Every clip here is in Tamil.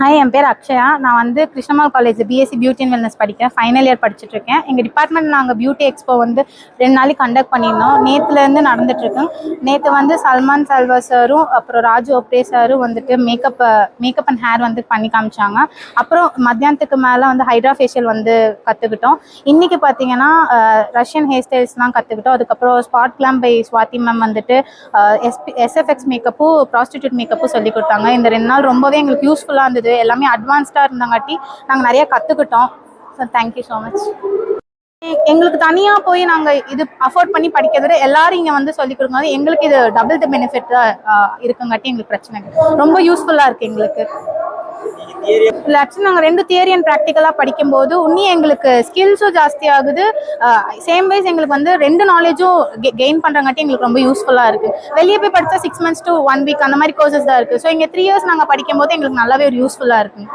ஹாய் என் பேர் அக்ஷயா. நான் வந்து Krishnammal college BSc beauty and wellness படிக்கிறேன். ஃபைனல் இயர் படிச்சுட்டு இருக்கேன். எங்கள் டிபார்ட்மெண்ட் நாங்கள் பியூட்டி எக்ஸ்போ வந்து ரெண்டு நாளைக்கு கண்டக்ட் பண்ணியிருந்தோம். நேற்றுலேருந்து நடந்துட்டுருக்கோம் நேற்று வந்து சல்மான் சல்வா சாரும் அப்புறம் ராஜு ஒப்ரே சாரும் வந்துட்டு மேக்கப் மேக்கப் அண்ட் ஹேர் வந்து பண்ணி காமிச்சாங்க. அப்புறம் மத்தியானத்துக்கு மேலே வந்து ஹைட்ரா ஃபேஷியல் வந்து கற்றுக்கிட்டோம் இன்றைக்கி பார்த்தீங்கன்னா ரஷ்யன் ஹேர் ஸ்டைல்ஸ்லாம் கற்றுக்கிட்டோம் அதுக்கப்புறம் spot glam by Swathi ma'am வந்துட்டு எஸ்பி எஸ்எஃப்எக்ஸ் மேக்கப்பும் ப்ராஸ்டியூட் மேக்கப்பும் சொல்லி கொடுத்தாங்க. இந்த ரெண்டு நாள் ரொம்பவே எங்களுக்கு யூஸ்ஃபுல்லாக இருந்தது. எல்லாமே அட்வான்ஸ்டாக இருந்தங்காட்டி நாங்கள் நிறைய கற்றுக்கிட்டோம் ஸோ தேங்க்யூ ஸோ மச் எங்களுக்கு தனியாக போய் நாங்கள் இது அஃபோர்ட் பண்ணி படிக்கிறத எல்லாரும் இங்கே வந்து சொல்லி கொடுக்கும்போது எங்களுக்கு இது டபுள் த பெனிஃபிட் இருக்குங்காட்டி எங்களுக்கு பிரச்சனை ரொம்ப யூஸ்ஃபுல்லாக இருக்குது எங்களுக்கு. இல்லை ஆக்சுவலி நாங்கள் ரெண்டு தியரி அண்ட் ப்ராக்டிக்கலாக படிக்கும்போது இன்னும் எங்களுக்கு ஸ்கில்ஸும் ஜாஸ்தி ஆகுது. சேம் வைஸ் எங்களுக்கு வந்து ரெண்டு நாலேஜும் கெயின் பண்ணுறங்காட்டி எங்களுக்கு ரொம்ப யூஸ்ஃபுல்லாக இருக்குது வெளியே போய் படித்தா six months to one week அந்த மாதிரி கோர்சஸ் தான் இருக்குது ஸோ இங்கே த்ரீ இயர்ஸ் நாங்கள் படிக்கும்போது எங்களுக்கு நல்லாவே ஒரு யூஸ்ஃபுல்லாக இருக்கும்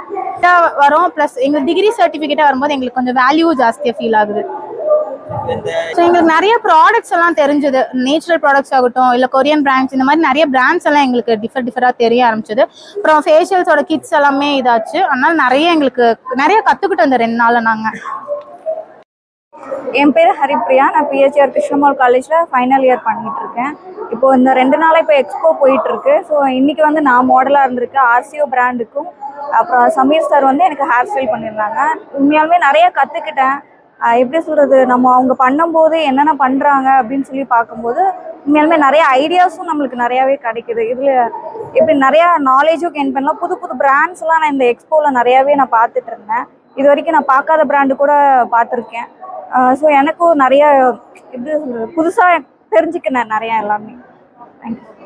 வரும் வரோம். ப்ளஸ் எங்களுக்கு டிகிரி சர்டிஃபிகேட்டாக வரும்போது எங்களுக்கு கொஞ்சம் வேல்யூ ஜாஸ்தியாக ஃபீல் ஆகுது. ஸோ எங்களுக்கு நிறைய ப்ராடக்ட்ஸ் எல்லாம் தெரிஞ்சது. நேச்சுரல் ப்ராடக்ட்ஸ் ஆகட்டும் இல்லை கொரியன் பிராண்ட்ஸ் இந்த மாதிரி நிறைய பிராண்ட்ஸ் எல்லாம் எங்களுக்கு டிஃபர் டிஃபராக தெரிய ஆரம்பிச்சது. அப்புறம் ஃபேஷியல்ஸோட கிட்ஸ் எல்லாமே இதாச்சு. அதனால நிறைய எங்களுக்கு நிறைய கற்றுக்கிட்டோம் இந்த ரெண்டு நாளில் நாங்கள் என் பேர் ஹரிப்ரியா. நான் பிஹெச்ஆர் கிருஷ்ணமால் காலேஜில் ஃபைனல் இயர் பண்ணிட்டு இருக்கேன். இப்போ இந்த ரெண்டு நாளாக இப்போ எக்ஸ்போ போயிட்டு இருக்கு. ஸோ இன்னைக்கு வந்து நான் மாடலாக இருந்திருக்கேன். ஆர்சிஓ பிராண்டுக்கும் அப்புறம் சமீர் சார் வந்து எனக்கு ஹேர் ஸ்டைல் பண்ணியிருந்தாங்க. உண்மையாலுமே நிறைய கற்றுக்கிட்டேன் எப்படி சொல்கிறது நம்ம அவங்க பண்ணும்போது என்னென்ன பண்ணுறாங்க அப்படின்னு சொல்லி பார்க்கும்போது உண்மையாலுமே நிறைய ஐடியாஸும் நம்மளுக்கு நிறையாவே கிடைக்குது. இதில் இப்படி நிறையா நாலேஜும் கெயின் பண்ணலாம். புது புது பிராண்ட்ஸ்லாம் நான் இந்த எக்ஸ்போவில் நிறையாவே நான் பார்த்துட்டு இருந்தேன். இது வரைக்கும் நான் பார்க்காத பிராண்டு கூட பார்த்துருக்கேன். ஸோ எனக்கும் நிறைய எப்படி சொல்கிறது புதுசாக தெரிஞ்சுக்கினேன் நிறையா எல்லாமே. தேங்க்யூ